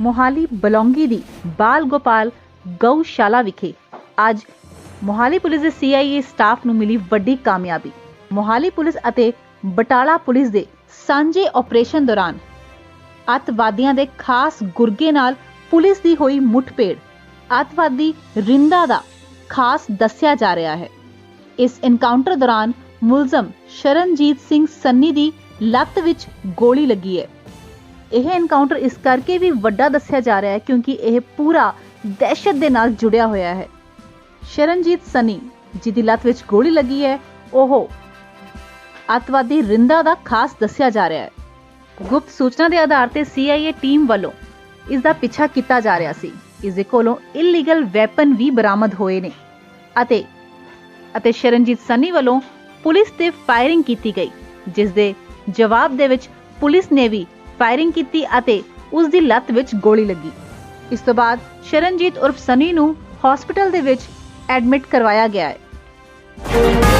ਮੋਹਾਲੀ ਬਲੌਂਗੀ ਦੀ ਬਾਲ ਗੋਪਾਲ ਗਊਸ਼ਾਲਾ ਵਿਖੇ। ਅੱਜ ਮੋਹਾਲੀ ਪੁਲਿਸ ਦੇ ਸੀਆਈਏ ਸਟਾਫ ਨੂੰ ਮਿਲੀ ਵੱਡੀ ਕਾਮਯਾਬੀ। ਮੋਹਾਲੀ ਪੁਲਿਸ ਅਤੇ ਬਟਾਲਾ ਪੁਲਿਸ ਦੇ ਸਾਂਝੇ ਆਪਰੇਸ਼ਨ ਦੌਰਾਨ ਅੱਤਵਾਦੀਆਂ ਦੇ ਖਾਸ ਗੁਰਗੇ ਨਾਲ ਪੁਲਿਸ ਦੀ ਹੋਈ ਮੁੱਠਭੇੜ। ਅੱਤਵਾਦੀ ਰਿੰਦਾ ਦਾ ਖਾਸ ਦੱਸਿਆ ਜਾ ਰਿਹਾ ਹੈ। ਇਸ ਇਨਕਾਊਂਟਰ ਦੌਰਾਨ ਮੁਲਜ਼ਮ ਸ਼ਰਨਜੀਤ ਸਿੰਘ ਸੰਨੀ ਦੀ ਲੱਤ ਵਿੱਚ ਗੋਲੀ ਲੱਗੀ ਹੈ। ਇਹ ਐਨਕਾਊਂਟਰ ਇਸ ਕਰਕੇ ਵੀ ਵੱਡਾ ਦੱਸਿਆ ਜਾ ਰਿਹਾ ਹੈ ਕਿਉਂਕਿ ਇਹ ਪੂਰਾ ਦਹਿਸ਼ਤ ਦੇ ਨਾਲ ਜੁੜਿਆ ਹੋਇਆ ਹੈ। ਸ਼ਰਨਜੀਤ ਸਨੀ, ਜਿਹਦੀ ਲੱਤ ਵਿੱਚ ਗੋਲੀ ਲੱਗੀ ਹੈ, ਉਹ ਅੱਤਵਾਦੀ ਰਿੰਦਾ ਦਾ ਖਾਸ ਦੱਸਿਆ ਜਾ ਰਿਹਾ ਹੈ। ਗੁਪਤ ਸੂਚਨਾ ਦੇ ਆਧਾਰ ਤੇ ਸੀਆਈਏ ਟੀਮ ਵੱਲੋਂ ਇਸ ਦਾ ਪਿੱਛਾ ਕੀਤਾ ਜਾ ਰਿਹਾ ਸੀ। ਇਸ ਦੇ ਕੋਲੋਂ ਇਲੀਗਲ ਵੈਪਨ ਵੀ ਬਰਾਮਦ ਹੋਏ ਨੇ ਅਤੇ ਅਤੇ ਸ਼ਰਨਜੀਤ ਸਨੀ ਵੱਲੋਂ ਪੁਲਿਸ ਤੇ ਫਾਇਰਿੰਗ ਕੀਤੀ ਗਈ, ਜਿਸ ਦੇ ਜਵਾਬ ਦੇ ਵਿੱਚ ਪੁਲਿਸ ਨੇ ਵੀ ਫਾਇਰਿੰਗ ਕੀਤੀ ਅਤੇ ਉਸ ਦੀ ਲੱਤ ਵਿੱਚ ਗੋਲੀ ਲੱਗੀ। ਇਸ ਤੋਂ ਬਾਅਦ ਸ਼ਰਨਜੀਤ ਉਰਫ ਸਨੀ ਨੂੰ ਹਸਪੀਟਲ ਦੇ ਵਿੱਚ ਐਡਮਿਟ ਕਰਵਾਇਆ ਗਿਆ ਹੈ।